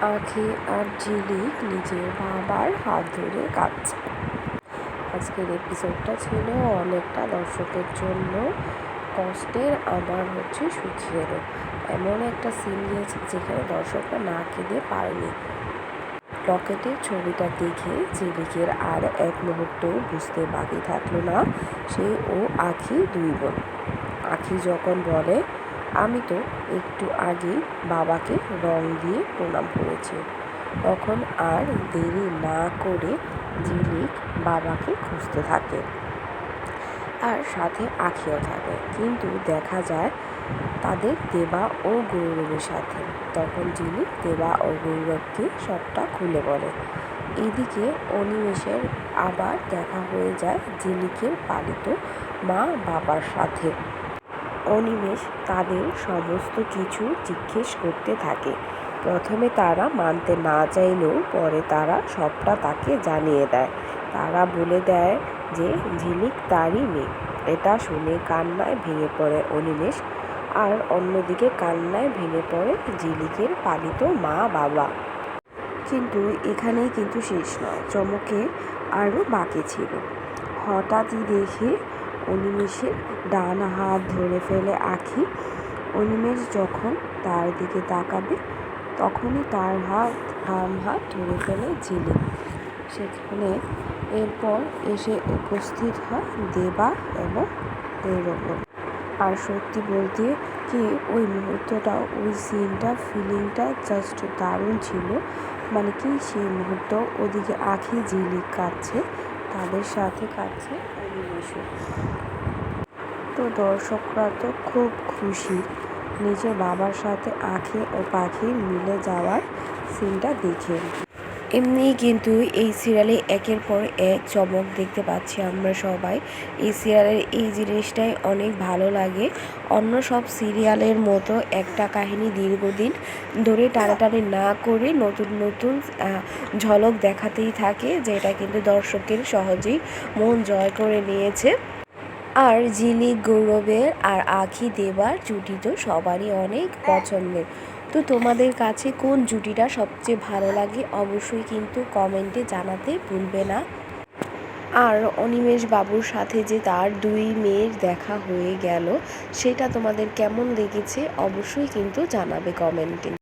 আখি আর ঝিলিক নিজের বাবার হাত ধরে কাঁদছে। আজকের এপিসোডটা ছিল অনেকটা দর্শকের জন্য কষ্টের আবার হচ্ছে সুখেরও। এমন একটা সিন দিয়েছে যেখানে দর্শকরা না কেঁদে পারেনি। রকেটের ছবিটা দেখে ঝিলিকের আর এক মুহূর্ত বুঝতে বাকি থাকল না সে ও আখি দুই বোন। আখি যখন বলে আমি তো একটু আগেই বাবাকে রং দিয়ে প্রণাম করেছি। তখন আর দেরি না করে ঝিলিক বাবাকে খুঁজতে থাকে। আর সাথে আখিও থাকে। কিন্তু দেখা যায় তাদের দেবা ও গৌরবের সাথে। তখন ঝিলিক দেবা ও গৌরবকে সবটা খুলে বলে। এদিকে অনিমেষের আবার দেখা হয়ে যায় ঝিলিকের পালিত মা বাবার সাথে। অনিমেষ তাদের সমস্ত কিছু জিজ্ঞেস করতে থাকে। প্রথমে তারা মানতে না চাইলেও পরে তারা সবটা তাকে জানিয়ে দেয়। তারা বলে দেয় যে, ঝিলিক তারই মেয়ে। এটা শুনে কান্নায় ভেঙে পড়ে অনিমেষ। আর অন্যদিকে কান্নায় ভেঙে পড়ে ঝিলিকের পালিত মা বাবা। কিন্তু এখানেই কিন্তু শেষ নয় চমকে আরও বাকি ছিল। হঠাৎই দেখে অনিমেষের ডান হাত ধরে ফেলে আখি অনিমেষ যখন তার দিকে তাকাবে, তখনই তার হাত ডান হাত ধরে ফেলে ঝিলিক সেখানে এরপর এসে উপস্থিত হয় দেবা এবং গৌরব আর সত্যি বলতে কি, ওই মুহূর্তটা, ওই সিনটা ফিলিংটা জাস্ট দারুণ ছিল। মানে কি সেই মুহূর্ত, ওদিকে আঁখি ঝিলিক কাঁদছে, তাদের সাথে অনিমেষও তো দর্শকরা তো খুব খুশি। নিজের বাবার সাথে আঁখে ও পাখি মিলে যাওয়ার সিনটা দেখে এমনিই কিন্তু এই সিরিয়ালে একের পর এক চমক দেখতে পাচ্ছি আমরা সবাই। এই সিরিয়ালের এই জিনিসটাই অনেক ভালো লাগে। অন্য সব সিরিয়ালের মতো একটা কাহিনী দীর্ঘদিন ধরে টানাটানি না করে নতুন নতুন ঝলক দেখাতেই থাকে, যেটা কিন্তু দর্শকের সহজেই মন জয় করে নিয়েছে। আর ঝিলিক গৌরবের আর আখি দেবার জুটি তো সবারই অনেক পছন্দের। তো তোমাদের কাছে কোন জুটিটা সবচেয়ে ভালো লাগে অবশ্যই কিন্তু কমেন্টে জানাতে ভুলবে না। আর অনিমেষ বাবুর সাথে যে তার দুই মেয়ের দেখা হয়ে গেল, সেটা তোমাদের কেমন লেগেছে অবশ্যই কিন্তু জানাবে কমেন্টে।